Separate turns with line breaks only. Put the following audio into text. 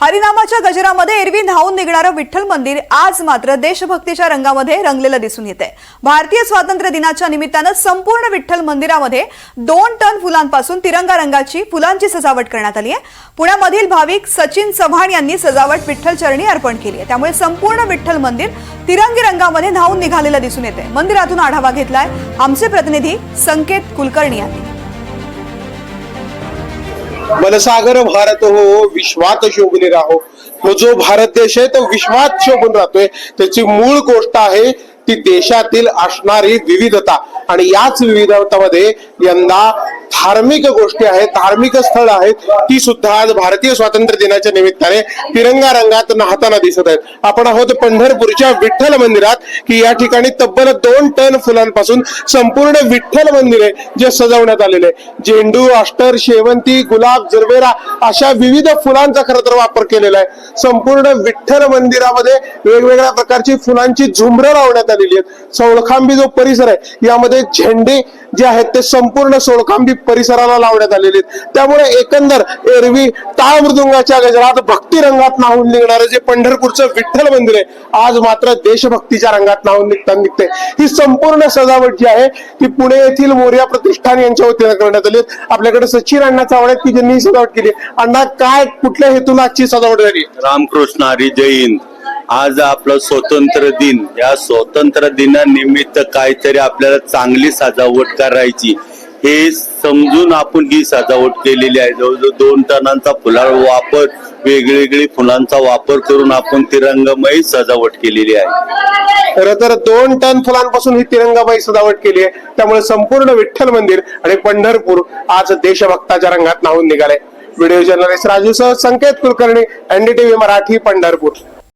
हरिनामाच्या गजरामध्ये एरवी धावून निघणारं विठ्ठल मंदिर आज मात्र देशभक्तीच्या रंगामध्ये रंगलेलं दिसून येते भारतीय स्वातंत्र्य दिनाच्या निमित्तानं संपूर्ण विठ्ठल मंदिरामध्ये दोन टन फुलांपासून तिरंगा रंगाची फुलांची सजावट करण्यात आली आहे. पुण्यामधील भाविक सचिन चव्हाण यांनी सजावट विठ्ठल चरणी अर्पण केली आहे. त्यामुळे संपूर्ण विठ्ठल मंदिर तिरंगी रंगामध्ये धावून निघालेलं दिसून येते मंदिरातून आढावा घेतलाय आमचे प्रतिनिधी संकेत कुलकर्णी यांनी.
मनसागर भारत हो विश्वात शोभून राहो. तो जो भारत देश आहे तो विश्वात शोभून राहतोय. त्याची मूळ गोष्ट आहे ती देशातील असणारी विविधता. आणि याच विविधतामध्ये यंदा धार्मिक गोष्टी आहेत धार्मिक स्थळ आहेत ती सुद्धा आज भारतीय स्वातंत्र्य दिनाच्या निमित्ताने तिरंगा रंगात नाहताना दिसत आहेत. आपण आहोत पंढरपूरच्या विठ्ठल मंदिरात की या ठिकाणी तब्बल दोन टन फुलांपासून संपूर्ण विठ्ठल मंदिर आहे जे सजवण्यात आलेले आहे झेंडू अष्टर शेवंती गुलाब जरबेरा अशा विविध फुलांचा खरं तर वापर केलेला आहे. संपूर्ण विठ्ठल मंदिरामध्ये वेगवेगळ्या प्रकारची फुलांची झुंबरं लावण्यात आलेली आहेत. सौळखांबी जो परिसर आहे यामध्ये झेंडे जे आहेत ते संपूर्ण सोळखांबी परिसराला लावण्यात आलेले आहेत. त्यामुळे एकंदर एरवी टाळ मृदुंगाच्या गजरात भक्ती रंगात नाहून निघणारं जे पंढरपूरचं विठ्ठल मंदिर आहे आज मात्र देशभक्तीच्या रंगात नाहून निघता निघते ही संपूर्ण सजावट जी आहे ती पुणे येथील मोर्या प्रतिष्ठान यांच्या वतीनं करण्यात आली आपल्याकडे सचिन अण्णा चावडे की ज्यांनी सजावट केली अण्णा काय कुठल्या हेतून आजची सजावट झाली
रामकृष्ण हरी जय हिंद. आज आपलं स्वतंत्र दिन या स्वतंत्र दिनानिमित्त काहीतरी आपल्याला चांगली सजावट करायची हे समजून आपण ही सजावट केलेली आहे. जवळजवळ दोन टनांचा फुला वापर वेगवेगळी फुलांचा वापर करून आपण तिरंगमयी सजावट केलेली आहे.
खरं तर दोन टन फुलांपासून ही तिरंगाबाई सजावट केली आहे. त्यामुळे संपूर्ण विठ्ठल मंदिर आणि पंढरपूर आज देशभक्ताच्या रंगात नाहून निघाले. व्हिडिओ जर्नलिस्ट राजू सह संकेत कुलकर्णी एनडीटीव्ही मराठी पंढरपूर.